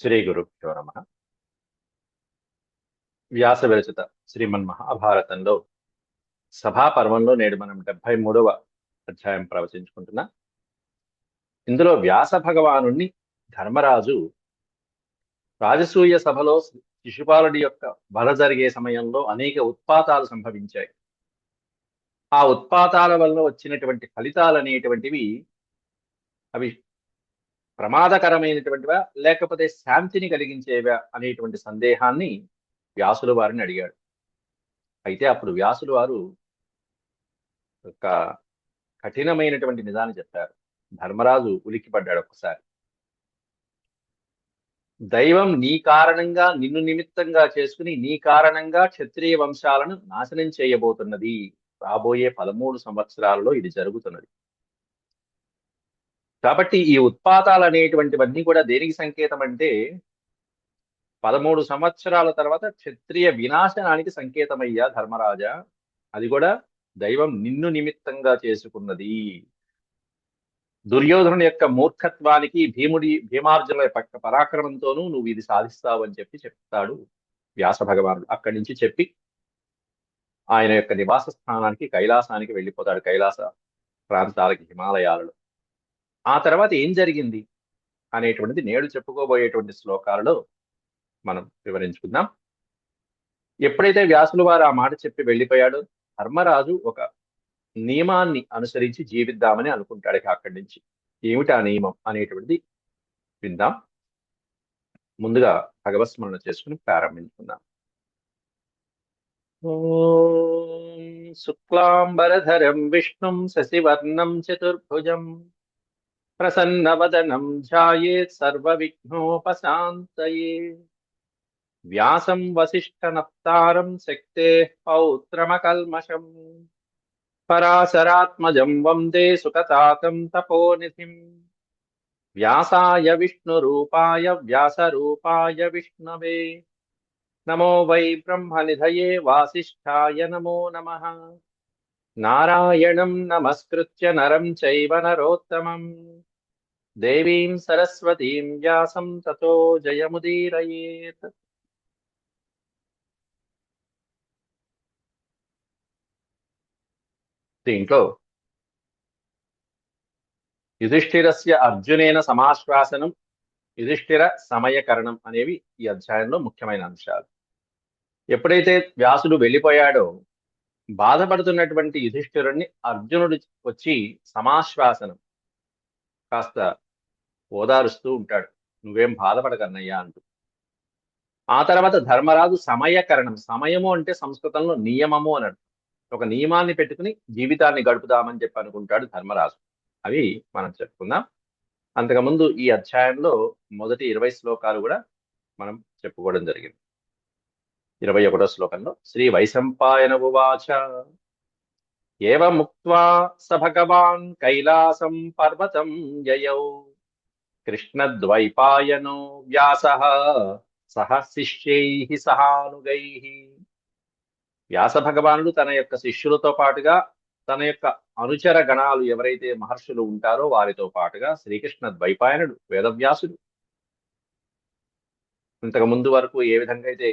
శ్రీ గురుభ్యో నమ. వ్యాస విరచిత శ్రీమన్ మహాభారతంలో సభా పర్వంలో నేడు మనం డెబ్బై మూడవ అధ్యాయం ప్రవచించుకుంటున్నా. ఇందులో వ్యాస భగవాను ధర్మరాజు రాజసూయ సభలో శిశుపాలుడి యొక్క బల జరిగే సమయంలో అనేక ఉత్పాతాలు సంభవించాయి. ఆ ఉత్పాతాల వల్ల వచ్చినటువంటి ఫలితాలు అనేటువంటివి అవి ప్రమాదకరమైనటువంటివా లేకపోతే శాంతిని కలిగించేవా అనేటువంటి సందేహాన్ని వ్యాసుల వారిని అడిగాడు. అయితే అప్పుడు వ్యాసులు వారు ఒక కఠినమైనటువంటి నిజాన్ని చెప్పారు. ధర్మరాజు ఉలిక్కిపడ్డాడు ఒక్కసారి. దైవం నీ కారణంగా నిన్ను నిమిత్తంగా చేసుకుని నీ కారణంగా క్షత్రియ వంశాలను నాశనం చేయబోతున్నది. రాబోయే పదమూడు సంవత్సరాలలో ఇది జరుగుతున్నది. కాబట్టి ఈ ఉత్పాతాలు అనేటువంటివన్నీ కూడా దేనికి సంకేతం అంటే పదమూడు సంవత్సరాల తర్వాత క్షత్రియ వినాశనానికి సంకేతమయ్యా ధర్మరాజా. అది కూడా దైవం నిన్ను నిమిత్తంగా చేసుకున్నది. దుర్యోధను యొక్క మూర్ఖత్వానికి భీముడి భీమార్జునుల పక్క పరాక్రమంతోనూ నువ్వు ఇది సాధిస్తావు అని చెప్పి చెప్తాడు వ్యాస భగవానుడు. అక్కడి నుంచి చెప్పి ఆయన యొక్క నివాస స్థానానికి కైలాసానికి వెళ్ళిపోతాడు. కైలాస ప్రాంతాలకి హిమాలయాలలో. ఆ తర్వాత ఏం జరిగింది అనేటువంటిది నేడు చెప్పుకోబోయేటువంటి శ్లోకాలలో మనం వివరించుకుందాం. ఎప్పుడైతే వ్యాసులు వారు ఆ మాట చెప్పి వెళ్ళిపోయాడో ధర్మరాజు ఒక నియమాన్ని అనుసరించి జీవిద్దామని అనుకుంటాడు అక్కడి నుంచి. ఏమిటి ఆ నియమం అనేటువంటిది విందాం. ముందుగా భగవత్స్మరణ చేసుకుని ప్రారంభించుకుందాం. శుక్లాంబరధరం విష్ణుం శశివర్ణం చతుర్భుజం ప్రసన్నవదనం ధ్యాయేత్ సర్వవిఘ్నోపశాంతయే వ్యాసం వసిష్ఠనప్తారం శక్తే పౌత్రమకల్మషం పరాశరాత్మజం వందే సుకతాకం తపోనిధిం వ్యాసాయ విష్ణురూపాయ వ్యాసరూపాయ విష్ణవే నమో వై బ్రహ్మనిధయే వాసిష్ఠాయ నమో నమ నారాయణం నమస్కృత్య నరం చైవ నరోత్తమం దేవీం సరస్వతీం వ్యాసం తతో జయముదీరయేత్. దీంట్లో యుధిష్ఠిరస్య అర్జునేన సమాశ్వాసనం యుధిష్ఠిర సమయకరణం అనేవి ఈ అధ్యాయంలో ముఖ్యమైన అంశాలు. ఎప్పుడైతే వ్యాసుడు వెళ్ళిపోయాడో బాధపడుతున్నటువంటి యుధిష్ఠిరుణ్ణి అర్జునుడు వచ్చి సమాశ్వాసనం కాస్త ఓదారుస్తూ ఉంటాడు. నువ్వేం బాధపడకన్నయ్యా అంటూ. ఆ తర్వాత ధర్మరాజు సమయకరణం సమయము అంటే సంస్కృతంలో నియమము అని ఒక నియమాన్ని పెట్టుకుని జీవితాన్ని గడుపుదామని చెప్పి అనుకుంటాడు ధర్మరాజు. అవి మనం చెప్పుకుందాం. అంతకుముందు ఈ అధ్యాయంలో మొదటి ఇరవై శ్లోకాలు కూడా మనం చెప్పుకోవడం జరిగింది. ఇరవై ఒకటో శ్లోకంలో శ్రీ వైశంపాయన ఉవాచ ఏముక్వా స భగవాన్ కైలాసం పర్వతం యయౌ కృష్ణద్వైపాయనో వ్యాస సహ శిష్యై సహానుగై వ్యాస భగవానుడు తన యొక్క శిష్యులతో పాటుగా తన యొక్క అనుచర గణాలు ఎవరైతే మహర్షులు ఉంటారో వారితో పాటుగా శ్రీకృష్ణ ద్వైపాయనుడు వేదవ్యాసుడు. ఇంతకు ముందు వరకు ఏ విధంగా అయితే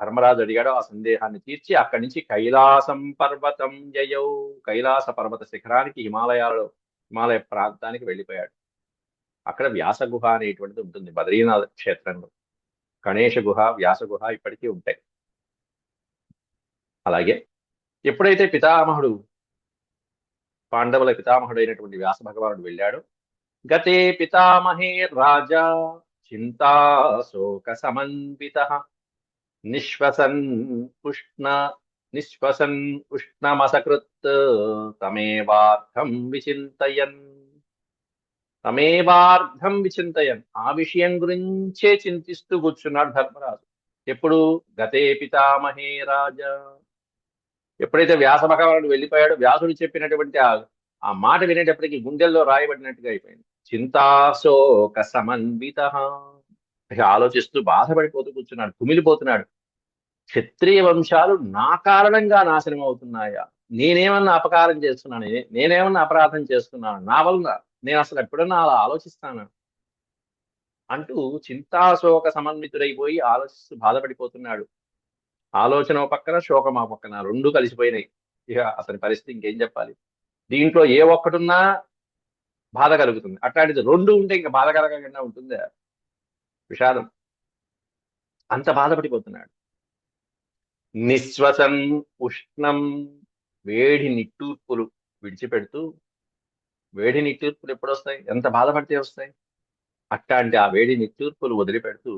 ధర్మరాజు అడిగాడో ఆ సందేహాన్ని తీర్చి అక్కడి నుంచి కైలాసం పర్వతం జయౌ కైలాస పర్వత శిఖరానికి హిమాలయాలలో హిమాలయ ప్రాంతానికి వెళ్ళిపోయాడు. అక్కడ వ్యాస గుహ అనేటువంటిది ఉంటుంది బద్రీనాథ్ క్షేత్రంలో. గణేష గుహ వ్యాస గుహ ఇప్పటికీ ఉంటాయి. అలాగే ఎప్పుడైతే పితామహుడు పాండవుల పితామహుడు అయినటువంటి వ్యాస భగవానుడు వెళ్ళాడు గతే పితామహే రాజా చింతాశోక సమన్విత నిశ్వసన్ ఉష్ణ నిశ్వసన్ ఉష్ణమసకృత్ తమేవార్థం విచింతయన్. తమేవార్థం విచింతయన్. ఆ విషయం గురించే చింతిస్తూ కూర్చున్నాడు ధర్మరాజు. ఎప్పుడు? గతే పితామహే రాజా. ఎప్పుడైతే వ్యాస భగవానుడు వెళ్ళిపోయాడో వ్యాసుడు చెప్పినటువంటి ఆ ఆ మాట వినేటప్పటికి గుండెల్లో రాయబడినట్టుగా అయిపోయింది. చింతాశోక సమన్విత ఆలోచిస్తూ బాధపడిపోతూ కూర్చున్నాడు కుమిలిపోతున్నాడు. క్షత్రియ వంశాలు నా కారణంగా నాశనం అవుతున్నాయా? నేనేమన్నా అపకారం చేస్తున్నాను? నేనేమన్నా అపరాధం చేస్తున్నాను? నా వలన నేను అసలు ఎప్పుడన్నా అలా ఆలోచిస్తాను? అంటూ చింతాశోక సమన్వితుడైపోయి ఆలోచిస్తూ బాధపడిపోతున్నాడు. ఆలోచన ఓ పక్కన శోకం ఆ పక్కన రెండు కలిసిపోయినాయి. ఇక అతని పరిస్థితి ఇంకేం చెప్పాలి? దీంట్లో ఏ ఒక్కటున్నా బాధ కలుగుతుంది. అట్లాంటిది రెండు ఉంటే ఇంకా బాధ కలగకుండా ఉంటుందా? విషాదం. అంత బాధపడిపోతున్నాడు. నిశ్వసం ఉష్ణం వేడి నిట్టూర్పులు విడిచిపెడుతూ వేడి నిట్టూర్పులు ఎప్పుడు వస్తాయి ఎంత బాధపడితే వస్తాయి? అట్లాంటి ఆ వేడి నిట్టూర్పులు వదిలిపెడుతూ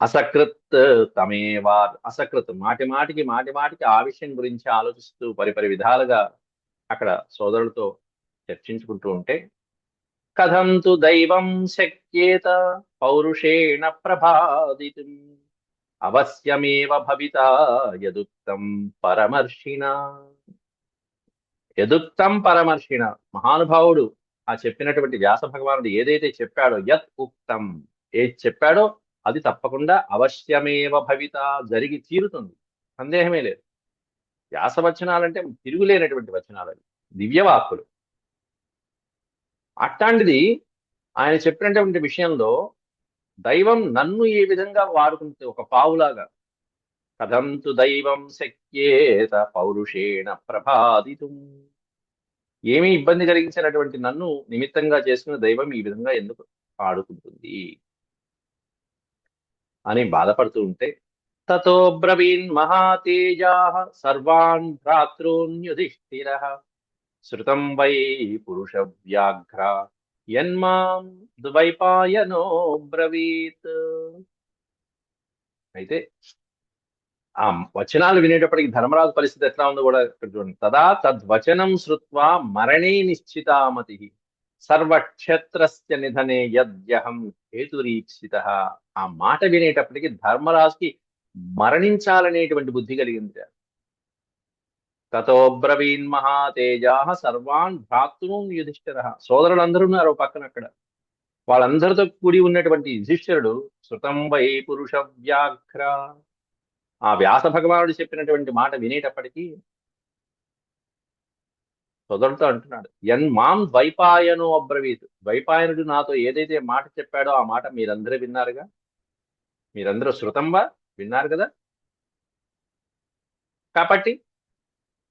అసకృత్ తమేవా అసకృత్ మాటి మాటికి మాటి మాటికి ఆ విషయం గురించి ఆలోచిస్తూ పరిపరి విధాలుగా అక్కడ సోదరులతో చర్చించుకుంటూ ఉంటే కథం తు దైవం శక్యేత పౌరుషేణ ప్రభాదితుం అవశ్యమేవ భవిత యదుక్తం పరమర్షిణ. యదుక్తం పరమర్షిణ. మహానుభావుడు ఆ చెప్పినటువంటి వ్యాస భగవానుడు ఏదైతే చెప్పాడో యత్ ఉక్తం ఏది చెప్పాడో అది తప్పకుండా అవశ్యమేవ భవిత జరిగి తీరుతుంది. సందేహమే లేదు. వ్యాస వచనాలంటే తిరుగులేనటువంటి వచనాలు అవి. దివ్యవాక్కులు. అట్లాంటిది ఆయన చెప్పినటువంటి విషయంలో దైవం నన్ను ఏ విధంగా వాడుకుంటే ఒక పావులాగా? కథంతు దైవం శక్యేత పౌరుషేణ ప్రభాదితం ఏమీ ఇబ్బంది కలిగించినటువంటి నన్ను నిమిత్తంగా చేసుకున్న దైవం ఈ విధంగా ఎందుకు ఆడుకుంటుంది అని బాధపడుతూ ఉంటే తతో బ్రవీన్ మహాతేజా సర్వాన్ భ్రాతృన్యుధిష్ఠిర. శృతం వై పురుష వ్యాఘ్ర యన్మాం ద్వైపాయనో బ్రవీత్. అయితే ఆ వచనాలు వినేటప్పటికి ధర్మరాజు పరిస్థితి ఎట్లా ఉందో కూడా చూడండి. తదా తద్వచనం శ్రుత్వా మరణే నిశ్చితామతి. సర్వక్షేత్రస్య నిధనే యద్యహం హేతురీక్షిత. ఆ మాట వినేటప్పటికి ధర్మరాజుకి మరణించాలనేటువంటి బుద్ధి కలిగింది తతోబ్రవీన్ మహాతేజా సర్వాన్ భ్రాతృన్ యుధిష్ఠిర. సోదరులందరూ ఉన్నారు పక్కన అక్కడ. వాళ్ళందరితో కూడి ఉన్నటువంటి యుధిష్ఠిరుడు శృతం వై పురుష వ్యాఘ్ర ఆ వ్యాస భగవానుడు చెప్పినటువంటి మాట వినేటప్పటికీ సోదరులతో అంటున్నాడు ఎన్ మాం ద్వైపాయను అబ్రవీత్. ద్వైపాయనుడు నాతో ఏదైతే మాట చెప్పాడో ఆ మాట మీరందరూ విన్నారుగా? మీరందరూ శృతంబ విన్నారు కదా? కాబట్టి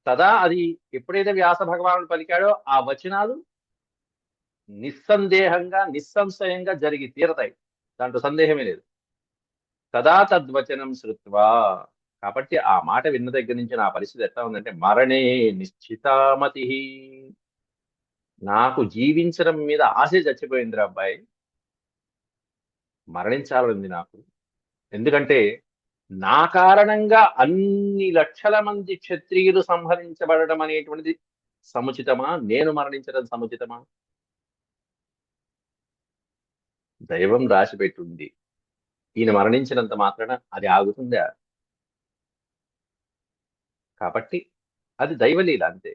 తదా అది ఎప్పుడైతే వ్యాస భగవానుడు పలికాడో ఆ వచనాలు నిస్సందేహంగా నిస్సంశయంగా జరిగి తీరతాయి. దాంట్లో సందేహమే లేదు. తదా తద్వచనం శృత్వా. కాబట్టి ఆ మాట విన్న దగ్గర నుంచి నా పరిస్థితి ఎట్లా ఉందంటే మరణే నిశ్చితామతి. నాకు జీవించడం మీద ఆశ చచ్చిపోయిందిరా అబ్బాయి. మరణించాలని నాకు. ఎందుకంటే నా కారణంగా అన్ని లక్షల మంది క్షత్రియులు సంహరించబడడం అనేటువంటిది సముచితమా? నేను మరణించడం సముచితమా? దైవం రాసిపెట్టింది ఈయన మరణించినంత మాత్రాన అది ఆగుతుందా? కాబట్టి అది దైవలీల అంతే.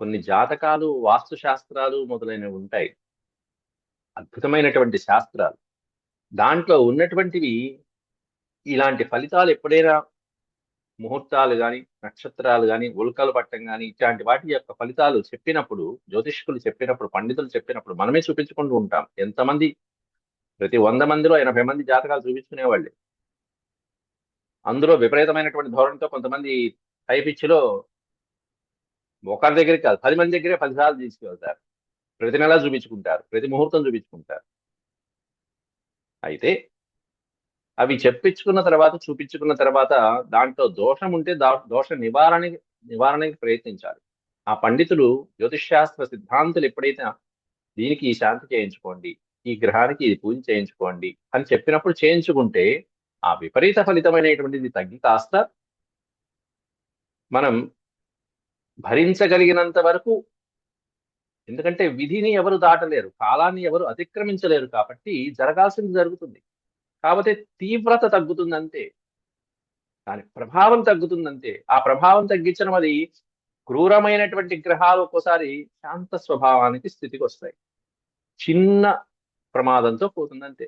కొన్ని జాతకాలు వాస్తు శాస్త్రాలు మొదలైనవి ఉంటాయి. అద్భుతమైనటువంటి శాస్త్రాలు. దాంట్లో ఉన్నటువంటివి ఇలాంటి ఫలితాలు ఎప్పుడైనా ముహూర్తాలు కానీ నక్షత్రాలు కానీ ఉల్కలు పట్టం కానీ ఇట్లాంటి వాటి యొక్క ఫలితాలు చెప్పినప్పుడు జ్యోతిష్కులు చెప్పినప్పుడు పండితులు చెప్పినప్పుడు మనమే చూపించుకుంటూ ఉంటాం. ఎంతమంది ప్రతి వంద మందిలో ఎనభై మంది జాతకాలు చూపించుకునేవాళ్ళే. అందులో విపరీతమైనటువంటి ధోరణితో కొంతమంది పైపిచ్చిలో ఒకరి దగ్గరికి కాదు పది మంది దగ్గరే ఫలితాలు తీసుకువెళ్తారు ప్రతి నెలా చూపించుకుంటారు ప్రతి ముహూర్తం చూపించుకుంటారు. అయితే అవి చెప్పించుకున్న తర్వాత చూపించుకున్న తర్వాత దాంట్లో దోషం ఉంటే దోష నివారణ నివారణకి ప్రయత్నించాలి. ఆ పండితులు జ్యోతిష్శాస్త్ర సిద్ధాంతులు ఎప్పుడైతే దీనికి ఈ శాంతి చేయించుకోండి ఈ గ్రహానికి ఇది పూజ చేయించుకోండి అని చెప్పినప్పుడు చేయించుకుంటే ఆ విపరీత ఫలితమైనటువంటిది తగ్గి కాస్త మనం భరించగలిగినంత వరకు ఎందుకంటే విధిని ఎవరు దాటలేరు కాలాన్ని ఎవరు అతిక్రమించలేరు కాబట్టి జరగాల్సింది జరుగుతుంది. కాకపోతే తీవ్రత తగ్గుతుందంతే. దాని ప్రభావం తగ్గుతుందంతే. ఆ ప్రభావం తగ్గించడం అది క్రూరమైనటువంటి గ్రహాలు ఒక్కోసారి శాంత స్వభావానికి స్థితికి వస్తాయి చిన్న ప్రమాదంతో పోతుందంతే.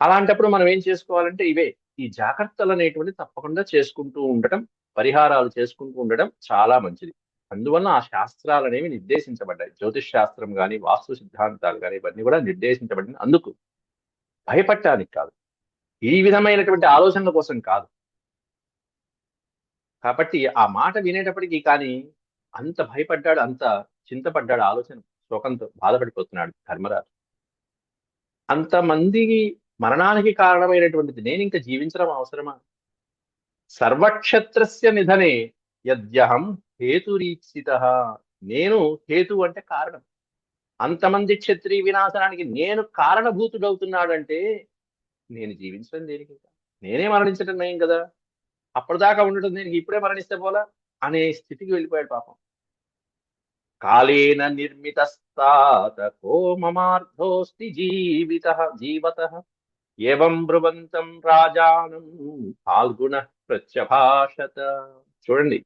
అలాంటప్పుడు మనం ఏం చేసుకోవాలంటే ఇవే. ఈ జాగ్రత్తలు అనేటువంటి తప్పకుండా చేసుకుంటూ ఉండటం పరిహారాలు చేసుకుంటూ ఉండడం చాలా మంచిది. అందువల్ల ఆ శాస్త్రాలు అనేవి నిర్దేశించబడ్డాయి. జ్యోతిష్ శాస్త్రం కానీ వాస్తు సిద్ధాంతాలు కానీ ఇవన్నీ కూడా నిర్దేశించబడిన అందుకు భయపడటానికి కాదు. ఈ విధమైనటువంటి ఆలోచనల కోసం కాదు. కాబట్టి ఆ మాట వినేటప్పటికీ కానీ అంత భయపడ్డాడు అంత చింతపడ్డాడు ఆలోచన శోకంతో బాధపడిపోతున్నాడు ధర్మరాజు. అంతమంది మరణానికి కారణమైనటువంటిది నేను ఇంకా జీవించడం అవసరమా? సర్వక్షత్రస్య నిధనే యద్యహం హేతురీప్సిత నేను హేతు అంటే కారణం. అంతమంది క్షత్రియ వినాశనానికి నేను కారణభూతుడవుతున్నాడంటే నేను జీవించడం దేనికి? నేనే మరణించడం నయం కదా. అప్పటిదాకా ఉండటం దేనికి? ఇప్పుడే మరణిస్తే పోలా అనే స్థితికి వెళ్ళిపోయాడు పాపం. కాలేన నిర్మితస్తాత కో మమార్థోస్తి జీవిత జీవత ఏవం బ్రువంతం రాజానం పాల్గొన ప్రత్యభాషత. చూడండి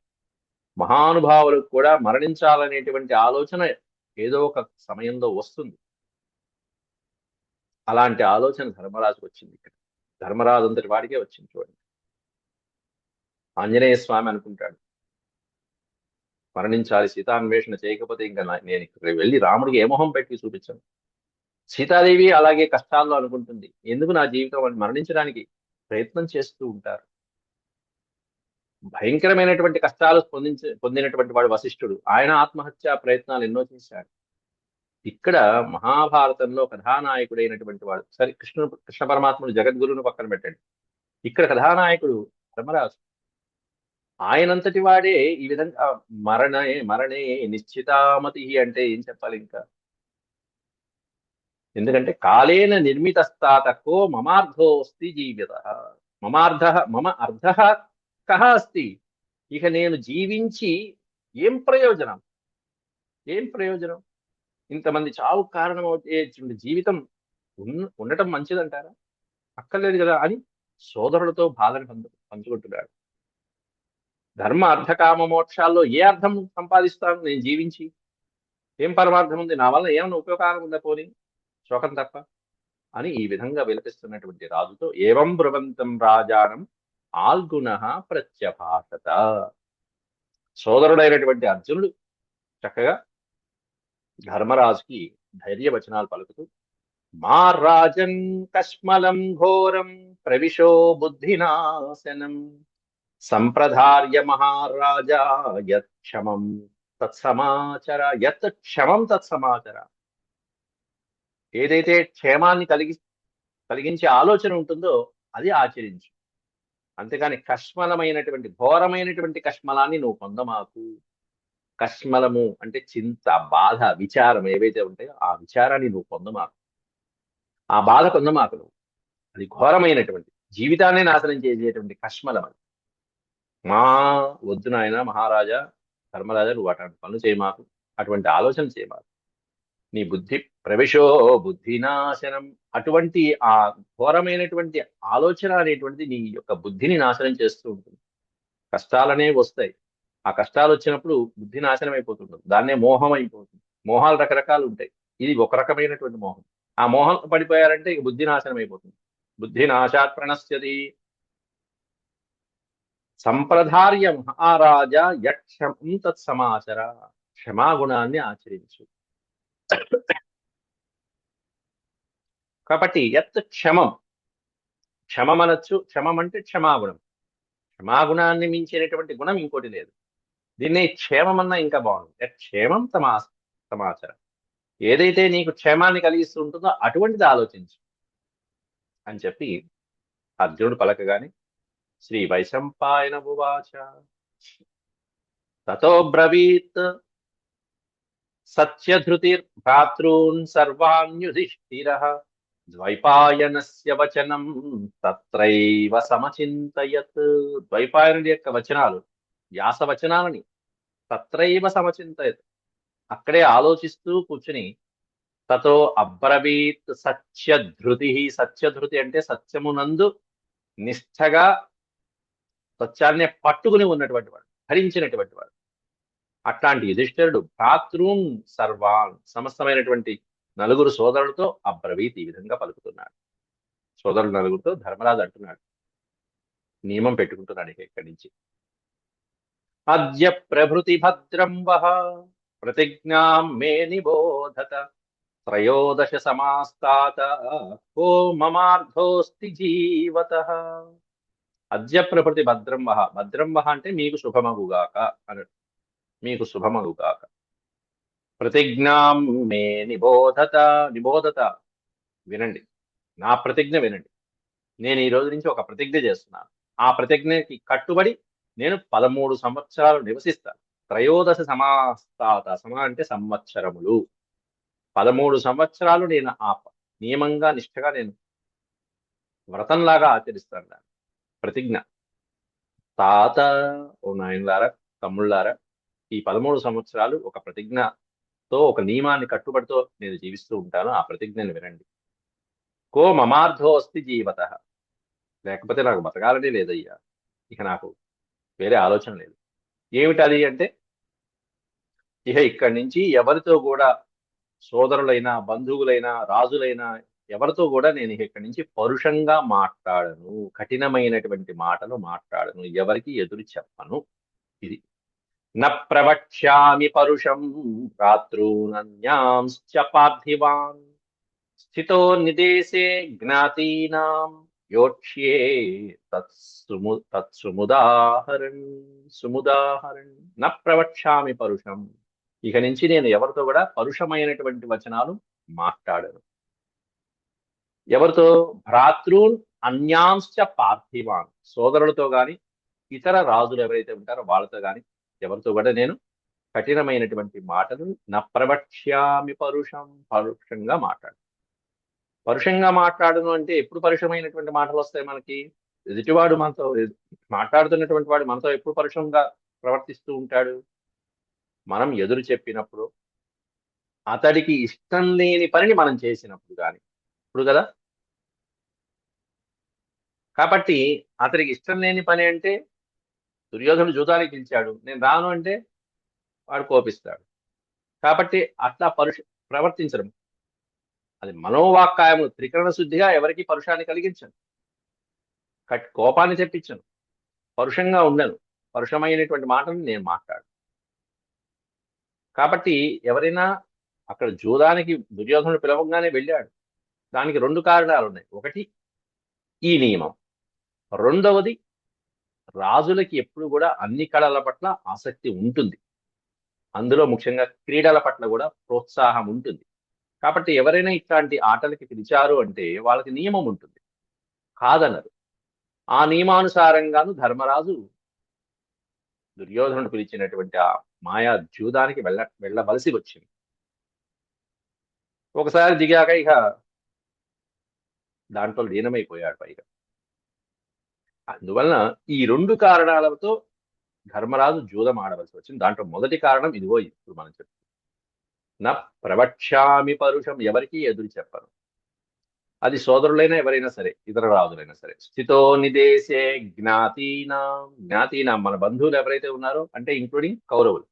మహానుభావులకు కూడా మరణించాలనేటువంటి ఆలోచన ఏదో ఒక సమయంలో వస్తుంది. అలాంటి ఆలోచన ధర్మరాజుకు వచ్చింది ఇక్కడ. ధర్మరాజు అంతటి వాడికే వచ్చింది చూడండి. ఆంజనేయ స్వామి అనుకుంటాడు. మరణించాలి సీతాన్వేషణ చేయకపోతే ఇంకా నేను ఇక్కడ వెళ్ళి రాముడికి ఏ మొహం పెట్టి చూపించాను. సీతాదేవి అలాగే కష్టాల్లో అనుకుంటుంది. ఎందుకు నా జీవితం అని మరణించడానికి ప్రయత్నం చేస్తూ ఉంటారు? భయంకరమైనటువంటి కష్టాలు పొందించ పొందినటువంటి వాడు వశిష్ఠుడు. ఆయన ఆత్మహత్యా ప్రయత్నాలు ఎన్నో చేశాడు. ఇక్కడ మహాభారతంలో కథానాయకుడైనటువంటి వాడు సరే కృష్ణ కృష్ణ పరమాత్ముడు జగద్గురువును పక్కన పెట్టండి. ఇక్కడ కథానాయకుడు ధర్మరాజు. ఆయనంతటి వాడే ఈ విధంగా మరణే మరణే నిశ్చితామతి అంటే ఏం చెప్పాలి ఇంకా? ఎందుకంటే కాలేన నిర్మితస్తాతకో మమార్థోస్తి జీవిత మమార్థ మమ అర్థ కహ అస్తి? ఇక నేను జీవించి ఏం ప్రయోజనం? ఏం ప్రయోజనం? ఇంతమంది చావు కారణం అవుతే జీవితం ఉన్న ఉండటం మంచిదంటారా? అక్కర్లేదు కదా అని సోదరులతో బాధను పంచు పంచుకుంటున్నాడు. ధర్మ అర్థకామ మోక్షాల్లో ఏ అర్థం సంపాదిస్తాను నేను జీవించి? ఏం పరమార్థం ఉంది? నా వల్ల ఏమైనా ఉపయోగకరం ఉందా పోని? శోకం తప్ప అని ఈ విధంగా విలపిస్తున్నటువంటి రాజుతో ఏవం బ్రువంతం రాజానం ఆల్గుణ ప్రత్యభాషత సోదరుడైనటువంటి అర్జునుడు చక్కగా ధర్మరాజుకి ధైర్యవచనాలు పలుకుతూ మా రాజన్ కష్మలం ఘోరం ప్రవిశో బుద్ధినాశనం సంప్రధార్య మహారాజా యత్ క్షమం తత్సమాచర యత్ క్షమం తత్సమాచర. ఏదైతే క్షేమాన్ని కలిగి కలిగించే ఆలోచన ఉంటుందో అది ఆచరించు. అంతేకాని కష్మలమైనటువంటి ఘోరమైనటువంటి కష్మలాన్ని నువ్వు పొందమాకు. కష్మలము అంటే చింత బాధ విచారం ఏవైతే ఉంటాయో ఆ విచారాన్ని నువ్వు పొందమాకు. ఆ బాధ పొందమాకు నువ్వు. అది ఘోరమైనటువంటి జీవితాన్ని నాశనం చేసేటువంటి కష్మలం అది. మా వద్దు నాయన మహారాజా ధర్మరాజా నువ్వు అటువంటి పనులు చేయమాకు అటువంటి ఆలోచన చేయమాకు. నీ బుద్ధి ప్రవేశో బుద్ధినాశనం. అటువంటి ఆ ఘోరమైనటువంటి ఆలోచన అనేటువంటిది నీ యొక్క బుద్ధిని నాశనం చేస్తూ ఉంటుంది. కష్టాలనే వస్తాయి. ఆ కష్టాలు వచ్చినప్పుడు బుద్ధి నాశనం అయిపోతుంటుంది దాన్నే మోహం అయిపోతుంది మోహాలు రకరకాలు ఉంటాయి. ఇది ఒక రకమైనటువంటి మోహం. ఆ మోహం పడిపోయారంటే ఇక బుద్ధి నాశనం అయిపోతుంది బుద్ధి నాశాత్ ప్రణశ్యతి. సంప్రదార్య మహారాజా యక్షం తత్సమాచర క్షమాగుణాన్ని ఆచరించు. కాబట్టి ఎత్ క్షమం. క్షమం అనొచ్చు క్షమం అంటే క్షమాగుణం. క్షమాగుణాన్ని మించినటువంటి గుణం ఇంకోటి లేదు. దీన్ని క్షేమమన్నా ఇంకా బాగుంది. యత్ క్షేమం తమా సమాచారం. ఏదైతే నీకు క్షేమాన్ని కలిగిస్తూ ఉంటుందో అటువంటిది ఆలోచించు అని చెప్పి అర్జునుడు పలకగానే శ్రీ వైశంపాయన ఉవాచ తతో బ్రవీత్ సత్యధృతిర్భ్రాతॄన్ సర్వాణ్యుధిష్ఠిర ద్వైపాయనస్య వచనం తత్రైవ సమచింతయత్ ద్వైపాయనుడి యొక్క వచనాలు వ్యాస వచనాలని తత్రైవ సమచింతయత్ అక్కడే ఆలోచిస్తూ కూర్చుని తతో అబ్రవీత్ సత్యధృతి సత్యధృతి అంటే సత్యమునందు నిష్ఠగా సత్యాన్ని పట్టుకుని ఉన్నటువంటి వాడు ధరించినటువంటి వాడు. అట్లాంటి యుధిష్ఠిరుడు భ్రాతృన్ సర్వాన్ సమస్తమైనటువంటి నలుగురు సోదరులతో అబ్రవీత్ ఈ విధంగా పలుకుతున్నాడు. సోదరుడు నలుగురితో ధర్మరాజు అంటున్నాడు. నియమం పెట్టుకుంటున్నాడు ఇక ఇక్కడి నుంచి. అద్య ప్రభృతి భద్రం వహ ప్రతిజ్ఞాం మే నిబోధత త్రయోదశ సమాస్తాత కో మమార్థోస్తి జీవత. అద్య ప్రభృతి భద్రం వహ భద్రం వహ అంటే మీకు శుభమగుగాక అన్నట్టు మీకు శుభమగుగాక ప్రతిజ్ఞాం మే నిబోధత నిబోధత వినండి. నా ప్రతిజ్ఞ వినండి. నేను ఈ రోజు నుంచి ఒక ప్రతిజ్ఞ చేస్తున్నాను. ఆ ప్రతిజ్ఞకి కట్టుబడి నేను పదమూడు సంవత్సరాలు నివసిస్తాను. త్రయోదశ సమాస్తాత సమా అంటే సంవత్సరములు. పదమూడు సంవత్సరాలు నేను ఆ నియమంగా నిష్ఠగా నేను వ్రతంలాగా ఆచరిస్తాను. ప్రతిజ్ఞ. తాత ఓ నాయనలారా తమ్ముళ్ళారా ఈ పదమూడు సంవత్సరాలు ఒక ప్రతిజ్ఞతో ఒక నియమాన్ని కట్టుబడితో నేను జీవిస్తూ ఉంటాను. ఆ ప్రతిజ్ఞని వినండి. కో మమార్థోస్తి జీవత. లేకపోతే నాకు బతకాలని లేదయ్యా. ఇక నాకు వేరే ఆలోచన లేదు. ఏమిటది అంటే ఇక ఇక్కడి నుంచి ఎవరితో కూడా సోదరులైనా బంధువులైనా రాజులైనా ఎవరితో కూడా నేను ఇక్కడి నుంచి పరుషంగా మాట్లాడను. కఠినమైనటువంటి మాటలు మాట్లాడను. ఎవరికి ఎదురు చెప్పను. ఇది న ప్రవక్ష్యామి పరుషం రాత్రూనన్యాంశ్చ పార్థివాన్ స్థితో నిదేశే జ్ఞాతీనాం యోక్ష్యే తత్సుము తత్సుముదాహరణ్ సుముదాహరణ్. న ప్రవక్ష్యామి పరుషం. ఇక నుంచి నేను ఎవరితో కూడా పరుషమైనటువంటి వచనాలు మాట్లాడను. ఎవరితో? భ్రాతృన్ అన్యాంశ్చ పార్థివాన్. సోదరులతో గాని ఇతర రాజులు ఎవరైతే ఉంటారో వాళ్ళతో గాని ఎవరితో కూడా నేను కఠినమైనటువంటి మాటలు న ప్రవక్ష్యామి పరుషం పరుషంగా మాట్లాడు. పరుషంగా మాట్లాడను అంటే ఎప్పుడు పరుషమైనటువంటి మాటలు వస్తాయి మనకి? ఎదుటివాడు మనతో మాట్లాడుతున్నటువంటి వాడు మనతో ఎప్పుడు పరుషంగా ప్రవర్తిస్తూ ఉంటాడు? మనం ఎదురు చెప్పినప్పుడు అతడికి ఇష్టం లేని పనిని మనం చేసినప్పుడు కానీ ఇప్పుడు కదా? కాబట్టి అతడికి ఇష్టం లేని పని అంటే దుర్యోధనుడు జూదానికి పిలిచాడు నేను రాను అంటే వాడు కోపిస్తాడు. కాబట్టి అట్లా పరుష ప్రవర్తించడం అది మనోవాక్కాయము త్రికరణ శుద్ధిగా ఎవరికి పరుషాన్ని కలిగించను. కట్ కోపాన్ని తెప్పించను. పరుషంగా ఉండను. పరుషమైనటువంటి మాటలు నేను మాట్లాడు కాబట్టి ఎవరైనా అక్కడ జూదానికి దుర్యోధనుడు పిలవంగానే వెళ్ళాడు. దానికి రెండు కారణాలు ఉన్నాయి ఒకటి ఈ నియమం. రెండవది రాజులకి ఎప్పుడు కూడా అన్ని కళల పట్ల ఆసక్తి ఉంటుంది. అందులో ముఖ్యంగా క్రీడల పట్ల కూడా ప్రోత్సాహం ఉంటుంది. కాబట్టి ఎవరైనా ఇట్లాంటి ఆటలకి పిలిచారు అంటే వాళ్ళకి నియమం ఉంటుంది. కాదనరు. ఆ నియమానుసారంగాను ధర్మరాజు దుర్యోధనుడు పిలిచినటువంటి ఆ మాయా జూదానికి వెళ్ళ వెళ్ళవలసి వచ్చింది. ఒకసారి దిగాక ఇక దాంట్లో లీనమైపోయాడు పైగా. అందువలన ఈ రెండు కారణాలతో ధర్మరాజు జూదం ఆడవలసి వచ్చింది. దాంట్లో మొదటి కారణం ఇదిగో ఇప్పుడు మనం చెప్తాం. నా ప్రవక్ష్యామి పరుషం ఎవరికి ఎదురు చెప్పను అది సోదరులైనా ఎవరైనా సరే ఇతర రాజులైనా సరే. స్థితో నిదేశే జ్ఞాతీనా. జ్ఞాతీనా మన బంధువులు ఎవరైతే ఉన్నారో అంటే ఇంక్లూడింగ్ కౌరవులు.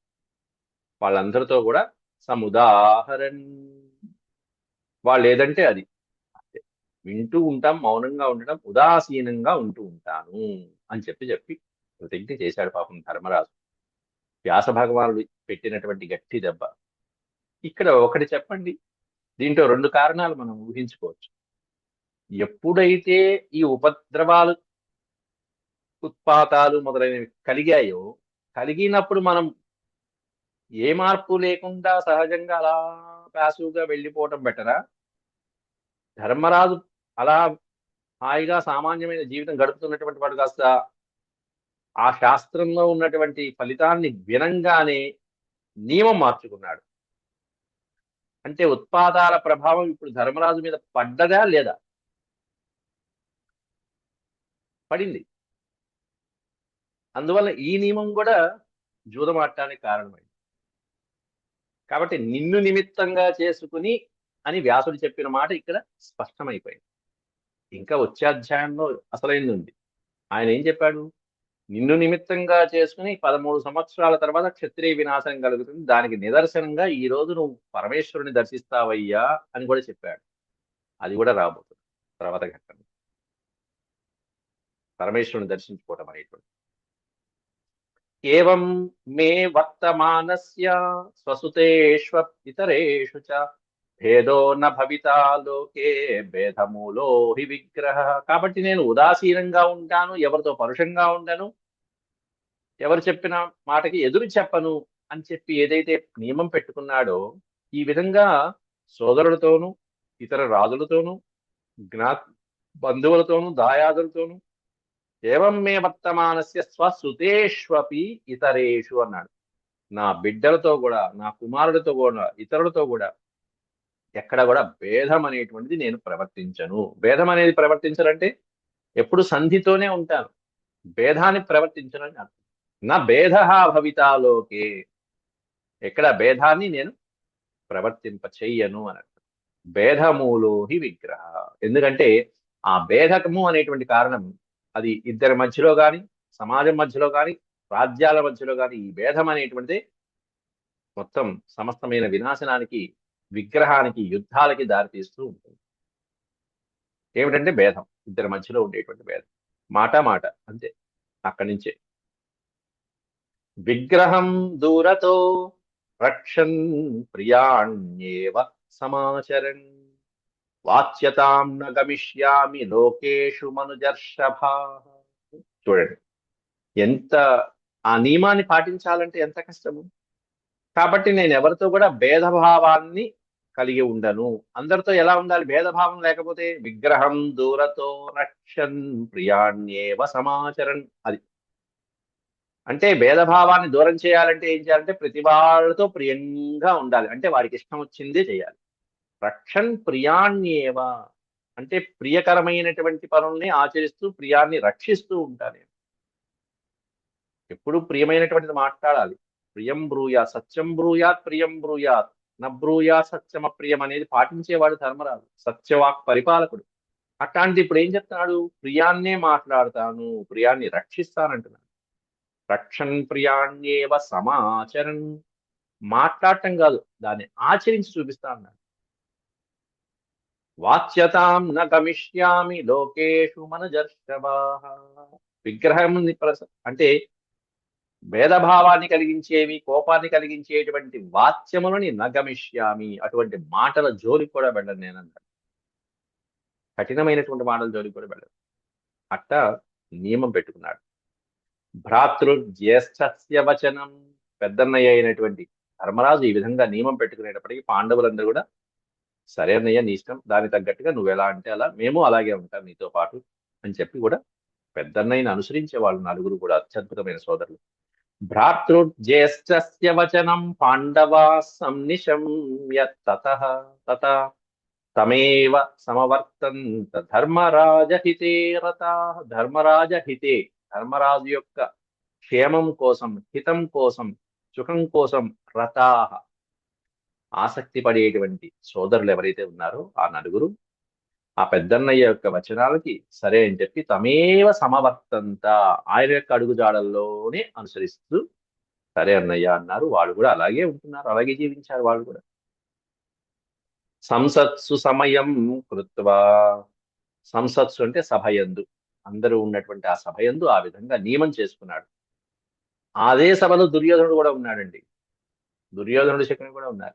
వాళ్ళందరితో కూడా సముదాహరన్. వాళ్ళు ఏదంటే అది. వింటూ ఉంటాం మౌనంగా ఉండడం ఉదాసీనంగా ఉంటూ ఉంటాను అని చెప్పి చెప్పి ప్రతిజ్ఞ చేశాడు పాపం ధర్మరాజు. వ్యాస భగవానుడు పెట్టినటువంటి గట్టి దెబ్బ. ఇక్కడ ఒకటి చెప్పండి. దీంట్లో రెండు కారణాలు మనం ఊహించుకోవచ్చు. ఎప్పుడైతే ఈ ఉపద్రవాలు ఉత్పాతాలు మొదలైనవి కలిగాయో కలిగినప్పుడు మనం ఏ మార్పు లేకుండా సహజంగా అలా ప్యాసుగా వెళ్ళిపోవటం బెటరా? ధర్మరాజు అలా హాయిగా సామాన్యమైన జీవితం గడుపుతున్నటువంటి వాడు కాస్త ఆ శాస్త్రంలో ఉన్నటువంటి ఫలితాన్ని వినంగానే నియమం మార్చుకున్నాడు. అంటే ఉత్పాదాల ప్రభావం ఇప్పుడు ధర్మరాజు మీద పడ్డదా లేదా? పడింది. అందువల్ల ఈ నియమం కూడా జూదమాడటానికి కారణమైంది. కాబట్టి నిన్ను నిమిత్తంగా చేసుకుని అని వ్యాసుడు చెప్పిన మాట ఇక్కడ స్పష్టమైపోయింది. ఇంకా వచ్చే అధ్యాయంలో అసలైంది ఉంది ఆయన ఏం చెప్పాడు? నిన్ను నిమిత్తంగా చేసుకుని పదమూడు సంవత్సరాల తర్వాత క్షత్రియ వినాశనం కలుగుతుంది. దానికి నిదర్శనంగా ఈ రోజు నువ్వు పరమేశ్వరుని దర్శిస్తావయ్యా అని కూడా చెప్పాడు. అది కూడా రాబోతుంది. తర్వాత ఘట్టం. పరమేశ్వరుని దర్శించుకోవటం అనేటువంటి ఏవం మే వర్తమానస్య స్వసుతేష్వ ఇతరేషు చ భేదో న భవితాలోకే హి విగ్రహ. కాబట్టి నేను ఉదాసీనంగా ఉంటాను ఎవరితో పరుషంగా ఉండను ఎవరు చెప్పిన మాటకి ఎదురు చెప్పను అని చెప్పి ఏదైతే నియమం పెట్టుకున్నాడో ఈ విధంగా సోదరులతోనూ ఇతర రాజులతోనూ జ్ఞా బంధువులతోనూ దాయాదులతోనూ ఏవం మే వర్తమానస్య స్వసుతేష్వపి ఇతరేషు అన్నాడు. నా బిడ్డలతో కూడా నా కుమారుడితో కూడా ఇతరులతో కూడా ఎక్కడ కూడా భేదం అనేటువంటిది నేను ప్రవర్తించను. భేదం అనేది ప్రవర్తించాలంటే ఎప్పుడు సంధితోనే ఉంటాను. భేదాన్ని ప్రవర్తించనని అర్థం. నా భేద భవితాలోకే ఎక్కడ భేదాన్ని నేను ప్రవర్తింప చెయ్యను అని అర్థం. భేదములోహి విగ్రహ. ఎందుకంటే ఆ భేదకము అనేటువంటి కారణం అది ఇద్దరి మధ్యలో కానీ సమాజం మధ్యలో కానీ రాజ్యాల మధ్యలో కానీ ఈ భేదం అనేటువంటిది మొత్తం సమస్తమైన వినాశనానికి విగ్రహానికి యుద్ధాలకి దారితీస్తూ ఉంటుంది. ఏమిటంటే భేదం. ఇద్దరి మధ్యలో ఉండేటువంటి భేదం. మాట మాట. అంతే. అక్కడి నుంచే. విగ్రహం దూరతో రక్షన్ ప్రియాణ్యేవ సమాచరణ్ వాచ్యతాం నగమిష్యామి గమిష్యామి లోకేషు మనుజర్షభా. చూడండి. ఎంత ఆ నియమాన్ని పాటించాలంటే ఎంత కష్టము? కాబట్టి నేను ఎవరితో కూడా భేదభావాన్ని కలిగి ఉండను. అందరితో ఎలా ఉండాలి? భేదభావం లేకపోతే విగ్రహం దూరతో రక్షన్ ప్రియాణ్యేవ సమాచరణ్ అది. అంటే భేదభావాన్ని దూరం చేయాలంటే ఏం చేయాలంటే ప్రతి వాళ్ళతో ప్రియంగా ఉండాలి. అంటే వారికి ఇష్టం వచ్చిందే చేయాలి. రక్షన్ ప్రియాణ్యేవ అంటే ప్రియకరమైనటువంటి పనుల్ని ఆచరిస్తూ ప్రియాన్ని రక్షిస్తూ ఉంటాను నేను ఎప్పుడు ప్రియమైనటువంటిది మాట్లాడాలి. ప్రియం బ్రూయా సత్యం బ్రూయాత్ ప్రియం బ్రూయాత్. నబ్రూయా సత్యమ ప్రియం అనేది పాటించేవాడు ధర్మరాజు సత్యవాక్ పరిపాలకుడు. అట్లాంటిది ఇప్పుడు ఏం చెప్తున్నాడు? ప్రియాన్నే మాట్లాడతాను ప్రియాన్ని రక్షిస్తానంటున్నాడు. రక్షన్ ప్రియాణ్యేవ సమాచరన్. మాట్లాడటం కాదు దాన్ని ఆచరించి చూపిస్తా అన్నాడు. వాచ్యతాం న గమిష్యామి లోకేషు మనజర్షభా విగ్రహం అంటే భేదభావాన్ని కలిగించేవి కోపాన్ని కలిగించేటువంటి వాచ్యములని నగమిష్యామి. అటువంటి మాటల జోలి కూడా వెళ్ళను నేను కఠినమైనటువంటి మాటల జోలికి కూడా వెళ్ళను. అట్ట నియమం పెట్టుకున్నాడు. భ్రాతృజ్యేష్ఠస్య వచనం పెద్దన్నయ్య అయినటువంటి ధర్మరాజు ఈ విధంగా నియమం పెట్టుకునేటప్పటికీ పాండవులందరూ కూడా సరే అన్నయ్య నీ ఇష్టం. దానికి తగ్గట్టుగా నువ్వు ఎలా అంటే అలా మేము అలాగే ఉంటాం నీతో పాటు అని చెప్పి కూడా పెద్దన్నయ్యను అనుసరించే వాళ్ళు నలుగురు కూడా అత్యద్భుతమైన సోదరులు. భ్రాతృజ్యేష్ఠస్య వచనం పాండవా సంనిశమ్య తత తమేవ సమవర్తంత ధర్మరాజహితే రతా ధర్మరాజహితే ధర్మరాజు యొక్క క్షేమం కోసం హితం కోసం సుఖం కోసం రతాహ ఆసక్తి పడేటువంటి సోదరులు ఎవరైతే ఉన్నారో ఆ నలుగురు ఆ పెద్దన్నయ్య యొక్క వచనాలకి సరే అని చెప్పి తమేవ సమవర్తంత ఆయన యొక్క అడుగుజాడల్లోనే అనుసరిస్తూ సరే అన్నయ్య అన్నారు. వాళ్ళు కూడా అలాగే ఉంటున్నారు అలాగే జీవించారు వాళ్ళు కూడా. సంసత్సు సమయం కృత్వా. సంసత్సు అంటే సభయందు అందరూ ఉన్నటువంటి ఆ సభయందు ఆ విధంగా నియమం చేసుకున్నాడు. అదే సభలో దుర్యోధనుడు కూడా ఉన్నాడండి. దుర్యోధనుడు శకుని కూడా ఉన్నారు.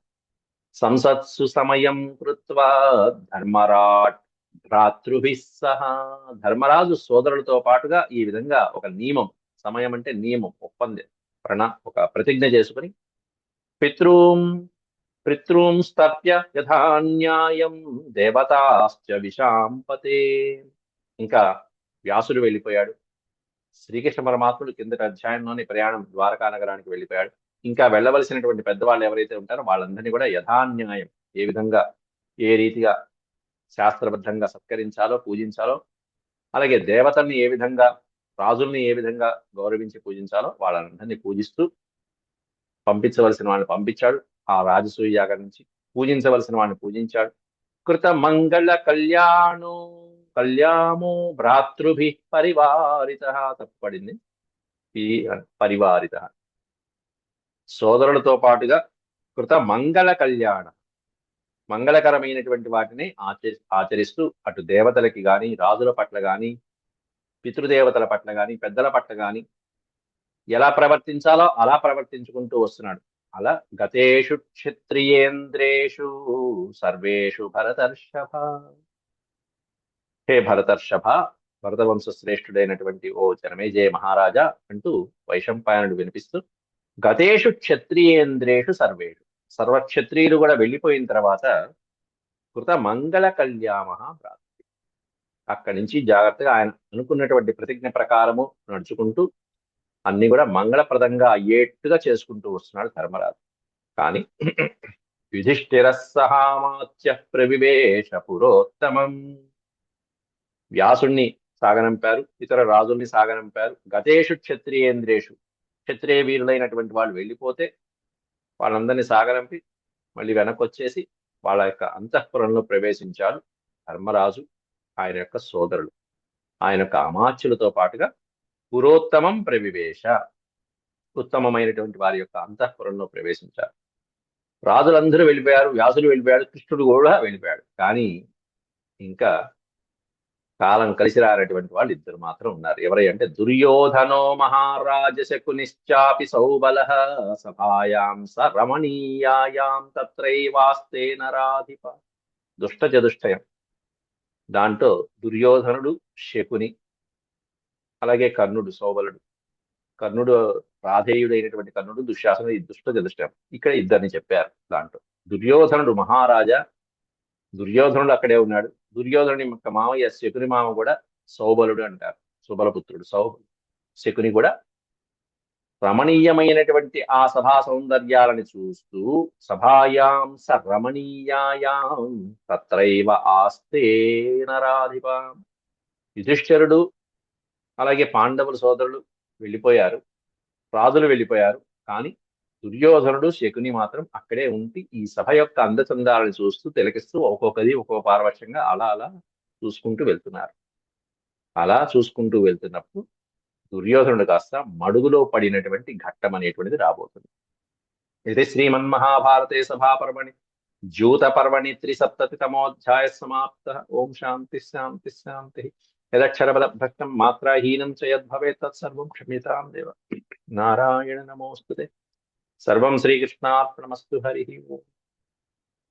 సంసత్సు సమయం కృత్వా. ధర్మరాట్ భ్రాతృభి సహా ధర్మరాజు సోదరులతో పాటుగా ఈ విధంగా ఒక నియమం సమయం అంటే నియమం ఒప్పందం ప్రణ ఒక ప్రతిజ్ఞ చేసుకుని పితృం పితృం స్తప్య యథాన్యాయం దేవతాశ్చ విషాంపతే ఇంకా వ్యాసుడు వెళ్ళిపోయాడు. శ్రీకృష్ణ పరమాత్ముడు కిందటి అధ్యాయంలోని ప్రయాణం ద్వారకా నగరానికి వెళ్ళిపోయాడు. ఇంకా వెళ్ళవలసినటువంటి పెద్దవాళ్ళు ఎవరైతే ఉంటారో వాళ్ళందరినీ కూడా యథాన్యాయం ఏ విధంగా ఏ రీతిగా శాస్త్రబద్ధంగా సత్కరించాలో పూజించాలో అలాగే దేవతల్ని ఏ విధంగా రాజుల్ని ఏ విధంగా గౌరవించి పూజించాలో వాళ్ళందరినీ పూజిస్తూ పంపించవలసిన వాళ్ళని పంపించాడు. ఆ రాజసూయ యాగం నుంచి పూజించవలసిన వాళ్ళని పూజించాడు. కృత మంగళ కళ్యాణు కళ్యామో భ్రాతృభి పరివారిత తప్పడింది ఈ పరివారిత సోదరులతో పాటుగా కృత మంగళ కళ్యాణ మంగళకరమైనటువంటి వాటిని ఆచరి ఆచరిస్తూ అటు దేవతలకి కానీ రాజుల పట్ల గాని పితృదేవతల పట్ల గాని పెద్దల పట్ల గాని ఎలా ప్రవర్తించాలో అలా ప్రవర్తించుకుంటూ వస్తున్నాడు. అలా గతేషు క్షత్రియేంద్రేషు సర్వేషు భరతర్షభ. హే భరతర్షభ భరతవంశ శ్రేష్ఠుడైనటువంటి ఓ జనమేజయ మహారాజా అంటూ వైశంపాయనుడు వినిపిస్తూ గతేషు క్షత్రియేంద్రేషు సర్వేషు. సర్వక్షత్రియులు కూడా వెళ్ళిపోయిన తర్వాత కృత మంగళ కళ్యామ ప్రాప్తి. అక్కడి నుంచి జాగ్రత్తగా ఆయన అనుకున్నటువంటి ప్రతిజ్ఞ ప్రకారము నడుచుకుంటూ అన్ని కూడా మంగళప్రదంగా అయ్యేట్టుగా చేసుకుంటూ వస్తున్నాడు ధర్మరాజు. కానీ యుధిష్ఠిర సహామాత్య ప్రవివేశ పురోత్తమం. వ్యాసుణ్ణి సాగనంపారు ఇతర రాజుల్ని సాగనంపారు గతేషు క్షత్రియేంద్రేషు. క్షత్రియ వీరులైనటువంటి వాళ్ళు వెళ్ళిపోతే వాళ్ళందరినీ సాగరంపి మళ్ళీ వెనక్కి వచ్చేసి వాళ్ళ యొక్క అంతఃపురంలో ప్రవేశించారు ధర్మరాజు ఆయన యొక్క సోదరులు. ఆయన యొక్క అమాత్యులతో పాటుగా పురోత్తమం ప్రవివేశ ఉత్తమమైనటువంటి వారి యొక్క అంతఃపురంలో ప్రవేశించారు. రాజులందరూ వెళ్ళిపోయారు వ్యాసులు వెళ్ళిపోయాడు కృష్ణుడు కూడా వెళ్ళిపోయాడు. కానీ ఇంకా కాలం కలిసి రానటువంటి వాళ్ళు ఇద్దరు మాత్రం ఉన్నారు. ఎవరై అంటే దుర్యోధనో మహారాజ శకునిశ్చాపి సౌబల సభాయాం స రమణీయాయాం తత్రైవాస్తే నరాధిప. దుష్ట చతుష్టయం. దాంట్లో దుర్యోధనుడు శకుని అలాగే కర్ణుడు సోబలుడు. కర్ణుడు రాధేయుడైనటువంటి కర్ణుడు దుశ్శాసన ఈ దుష్ట చతుష్టయం. ఇక్కడ ఇద్దరిని చెప్పారు దాంట్లో. దుర్యోధనుడు మహారాజా దుర్యోధనుడు అక్కడే ఉన్నాడు. దుర్యోధనుని యొక్క మామయ్య శకుని మామ కూడా సౌబలుడు అంటారు. సుబలపుత్రుడు సౌబలు. శకుని కూడా రమణీయమైనటువంటి ఆ సభా సౌందర్యాలని చూస్తూ సభాయాం స రమణీయాయాం తత్రైవ ఆస్తే నరాధిప. యుధిష్ఠరుడు అలాగే పాండవుల సోదరులు వెళ్ళిపోయారు. రాజులు వెళ్ళిపోయారు. కానీ దుర్యోధనుడు శకుని మాత్రం అక్కడే ఉండి ఈ సభ యొక్క అందచందాలను చూస్తూ తిలకిస్తూ ఒక్కొక్కది ఒక్కొక్క పారవశ్యంగా అలా అలా చూసుకుంటూ వెళ్తున్నారు. అలా చూసుకుంటూ వెళ్తున్నప్పుడు దుర్యోధనుడు కాస్త మడుగులో పడినటువంటి ఘట్టం అనేటువంటిది రాబోతుంది. ఇది శ్రీమన్మహాభారతే సభాపర్వణి జ్యూత పర్వణి త్రిసప్తతి తమోధ్యాయ సమాప్త. ఓం శాంతి శాంతి శాంతి. యదక్షరబల భ్రష్టం మాత్రాహీనం చ యద్భవేత్ తత్సర్వం క్షమ్యతాం దేవ. నారాయణ నమోస్తుతే. సర్వం శ్రీకృష్ణార్పణమస్తు హరి ఓం.